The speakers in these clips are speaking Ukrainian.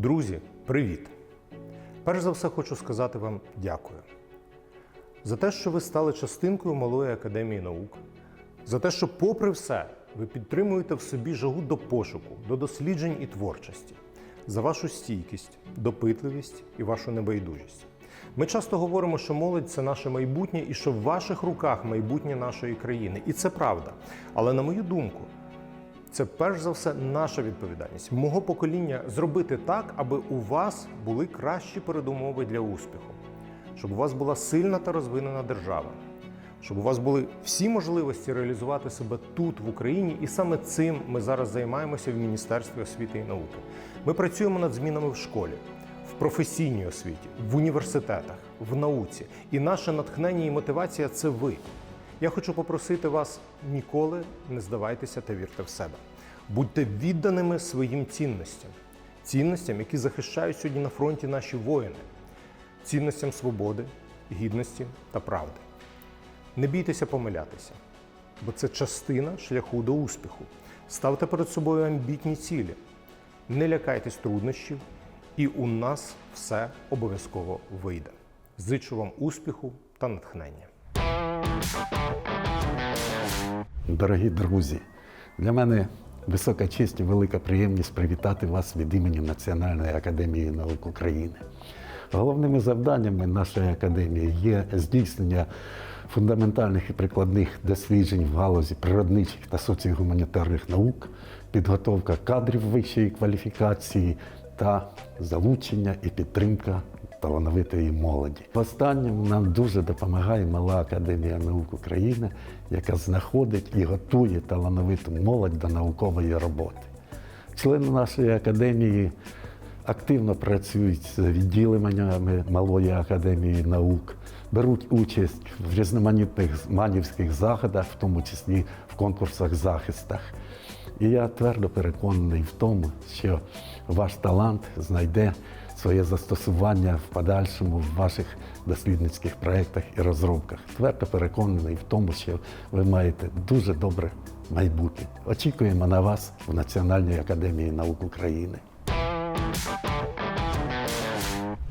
Друзі, привіт! Перш за все хочу сказати вам дякую за те, що ви стали частинкою Малої академії наук, за те, що, попри все, ви підтримуєте в собі жагу до пошуку, до досліджень і творчості, за вашу стійкість, допитливість і вашу небайдужість. Ми часто говоримо, що молодь це наше майбутнє і що в ваших руках майбутнє нашої країни. І це правда. Але на мою думку, це перш за все наша відповідальність мого покоління зробити так, аби у вас були кращі передумови для успіху, щоб у вас була сильна та розвинена держава, щоб у вас були всі можливості реалізувати себе тут, в Україні, і саме цим ми зараз займаємося в Міністерстві освіти і науки. Ми працюємо над змінами в школі, в професійній освіті, в університетах, в науці. І наше натхнення і мотивація це ви. Я хочу попросити вас ніколи не здавайтеся та вірте в себе. Будьте відданими своїм цінностям, цінностям, які захищають сьогодні на фронті наші воїни, цінностям свободи, гідності та правди. Не бійтеся помилятися, бо це частина шляху до успіху. Ставте перед собою амбітні цілі, не лякайтесь труднощів, і у нас все обов'язково вийде. Зичу вам успіху та натхнення. Дорогі друзі, для мене висока честь і велика приємність привітати вас від імені Національної академії наук України. Головними завданнями нашої академії є здійснення фундаментальних і прикладних досліджень в галузі природничих та соціогуманітарних наук, підготовка кадрів вищої кваліфікації та залучення і підтримка талановитої молоді. В останньому нам дуже допомагає Мала Академія наук України, яка знаходить і готує талановиту молодь до наукової роботи. Члени нашої академії активно працюють з відділеннями Малої академії наук, беруть участь в різноманітних манівських заходах, в тому числі в конкурсах захистах. І я твердо переконаний в тому, що ваш талант знайде своє застосування в подальшому в ваших дослідницьких проєктах і розробках. Твердо переконаний в тому, що ви маєте дуже добре майбутнє. Очікуємо на вас в Національній академії наук України.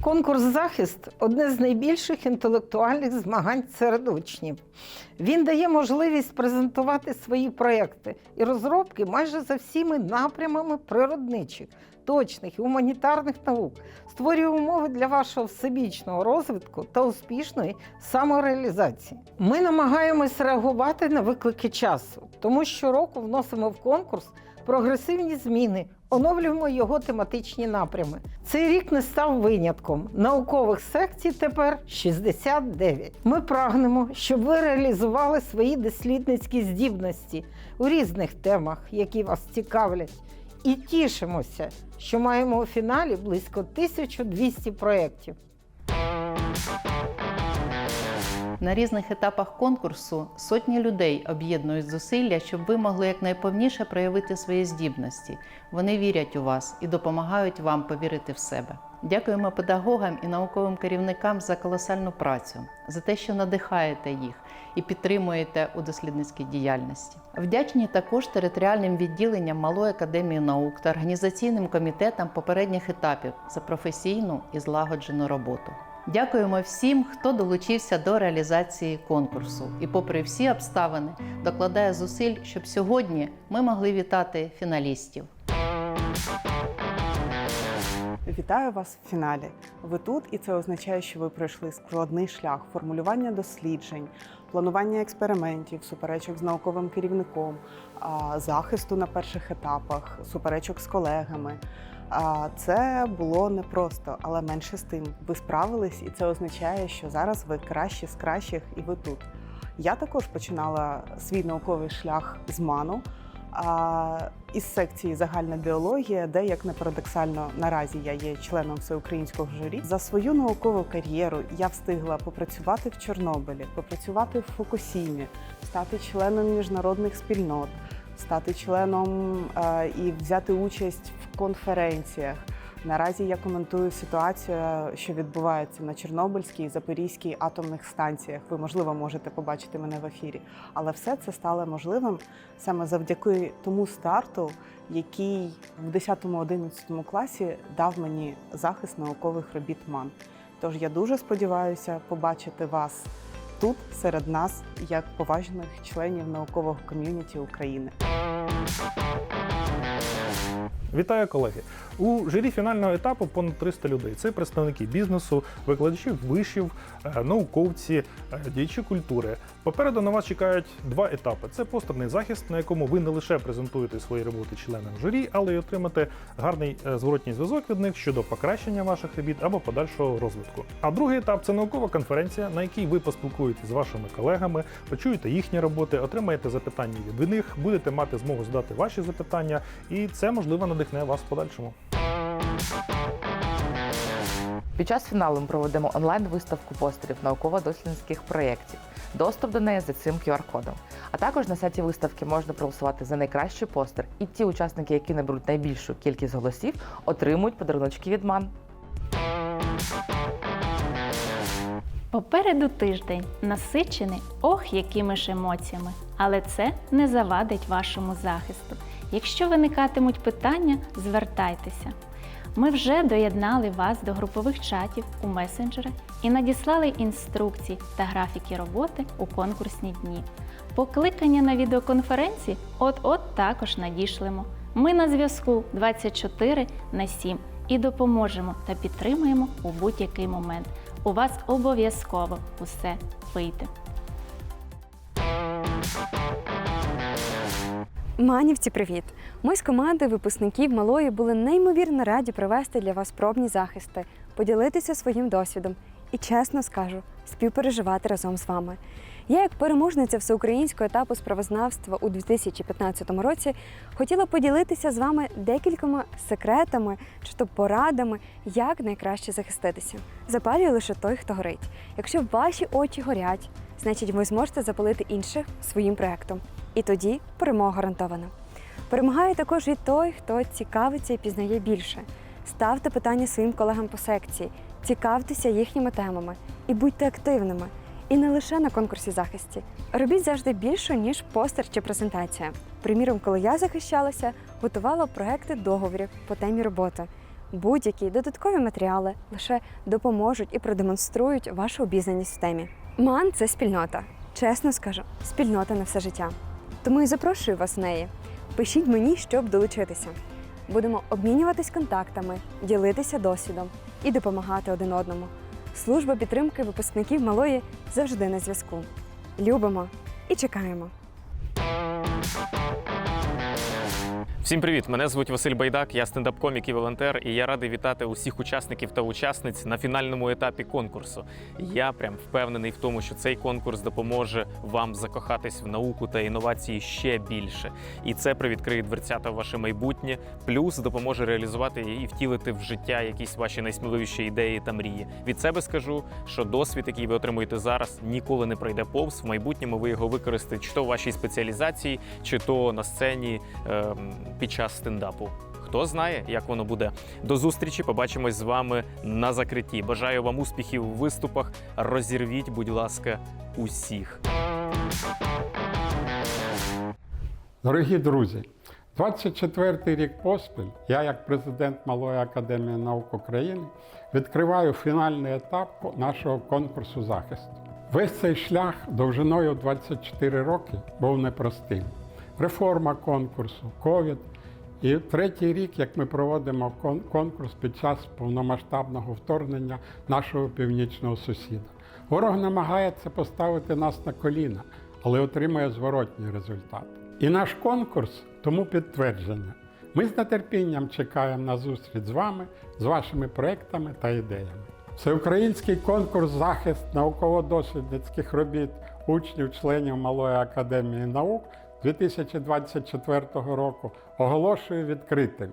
Конкурс захист одне з найбільших інтелектуальних змагань серед учнів. Він дає можливість презентувати свої проекти і розробки майже за всіми напрямами природничих, точних і гуманітарних наук, створює умови для вашого всебічного розвитку та успішної самореалізації. Ми намагаємось реагувати на виклики часу, тому щороку вносимо в конкурс прогресивні зміни, оновлюємо його тематичні напрями. Цей рік не став винятком. Наукових секцій тепер 69. Ми прагнемо, щоб ви реалізували свої дослідницькі здібності у різних темах, які вас цікавлять. І тішимося, що маємо у фіналі близько 1200 проєктів. На різних етапах конкурсу сотні людей об'єднують зусилля, щоб ви могли якнайповніше проявити свої здібності. Вони вірять у вас і допомагають вам повірити в себе. Дякуємо педагогам і науковим керівникам за колосальну працю, за те, що надихаєте їх і підтримуєте у дослідницькій діяльності. Вдячні також територіальним відділенням Малої академії наук та організаційним комітетам попередніх етапів за професійну і злагоджену роботу. Дякуємо всім, хто долучився до реалізації конкурсу і, попри всі обставини, докладає зусиль, щоб сьогодні ми могли вітати фіналістів. Вітаю вас в фіналі. Ви тут, і це означає, що ви пройшли складний шлях формулювання досліджень, планування експериментів, суперечок з науковим керівником, захисту на перших етапах, суперечок з колегами. А, Це було непросто, але менше з тим. Ви справились, і це означає, що зараз ви кращі з кращих, і ви тут. Я також починала свій науковий шлях з ману. Із секції загальна біологія, де, як не парадоксально, наразі я є членом всеукраїнського журі. За свою наукову кар'єру я встигла попрацювати в Чорнобилі, попрацювати в Фукусімі, стати членом міжнародних спільнот, стати членом е, і взяти участь конференціях. Наразі я коментую ситуацію, що відбувається на Чорнобильській і Запорізькій атомних станціях. Ви, можливо, можете побачити мене в ефірі. Але все це стало можливим саме завдяки тому старту, який в 10-11 класі дав мені захист наукових робіт МАН. Тож я дуже сподіваюся побачити вас тут серед нас як поважних членів наукового ком'юніті України. Вітаю, колеги! У журі фінального етапу понад 300 людей. Це представники бізнесу, викладачі вишів, е, науковці, е, діячі культури. Попереду на вас чекають два етапи: це постерний захист, на якому ви не лише презентуєте свої роботи членам журі, але й отримати гарний е, зворотній зв'язок від них щодо покращення ваших робіт або подальшого розвитку. А другий етап це наукова конференція, на якій ви поспілкуєтесь з вашими колегами, почуєте їхні роботи, отримаєте запитання від них, будете мати змогу задати ваші запитання, і це можливо надихне вас в подальшому. Під час фіналу ми проведемо онлайн-виставку постерів науково-дослідницьких проєктів. Доступ до неї за цим QR-кодом. А також на сайті виставки можна проголосувати за найкращий постер. І ті учасники, які наберуть найбільшу кількість голосів, отримують подаруночки від МАН. Попереду тиждень насичений ох, якими ж емоціями, але це не завадить вашому захисту. Якщо виникатимуть питання, звертайтеся. Ми вже доєднали вас до групових чатів у месенджери і надіслали інструкції та графіки роботи у конкурсні дні. Покликання на відеоконференції от-от також надішлемо. Ми на зв'язку 24 на 7 і допоможемо та підтримуємо у будь-який момент. У вас обов'язково усе вийде. Манівці, привіт! Ми з команди випускників малої були неймовірно раді провести для вас пробні захисти, поділитися своїм досвідом і, чесно скажу, співпереживати разом з вами. Я, як переможниця всеукраїнського етапу справознавства у 2015 році, хотіла поділитися з вами декількома секретами чи то порадами, як найкраще захиститися. Запалює лише той, хто горить. Якщо ваші очі горять, значить ви зможете запалити інших своїм проектом. І тоді перемога гарантована. Перемагає також і той, хто цікавиться і пізнає більше. Ставте питання своїм колегам по секції, цікавтеся їхніми темами і будьте активними. І не лише на конкурсі захисті. Робіть завжди більше, ніж постер чи презентація. Приміром, коли я захищалася, готувала проекти договорів по темі роботи. Будь-які додаткові матеріали лише допоможуть і продемонструють вашу обізнаність в темі. МАН це спільнота. Чесно скажу, спільнота на все життя. Тому і запрошую вас в неї. Пишіть мені, щоб долучитися. Будемо обмінюватись контактами, ділитися досвідом і допомагати один одному. Служба підтримки випускників малої завжди на зв'язку. Любимо і чекаємо. Всім привіт! Мене звуть Василь Байдак, я стендап-комік і волонтер, і я радий вітати усіх учасників та учасниць на фінальному етапі конкурсу. Я прям впевнений в тому, що цей конкурс допоможе вам закохатись в науку та інновації ще більше. І це привідкриє дверцята в ваше майбутнє, плюс допоможе реалізувати і втілити в життя якісь ваші найсміливіші ідеї та мрії. Від себе скажу, що досвід, який ви отримуєте зараз, ніколи не пройде повз. В майбутньому ви його використаєте чи то в вашій спеціалізації, чи то на сцені ем, під час стендапу. Хто знає, як воно буде. До зустрічі. Побачимось з вами на закритті. Бажаю вам успіхів у виступах. Розірвіть, будь ласка, усіх. Дорогі друзі, 24-й рік поспіль я, як президент Малої академії наук України, відкриваю фінальний етап нашого конкурсу захисту. Весь цей шлях довжиною 24 роки був непростим. Реформа конкурсу, ковід. І третій рік, як ми проводимо конкурс під час повномасштабного вторгнення нашого північного сусіда. Ворог намагається поставити нас на коліна, але отримує зворотній результат. І наш конкурс тому підтвердження. Ми з нетерпінням чекаємо на зустріч з вами, з вашими проектами та ідеями. Всеукраїнський конкурс захист науково-дослідницьких робіт учнів, членів Малої академії наук 2024 року оголошую відкритим.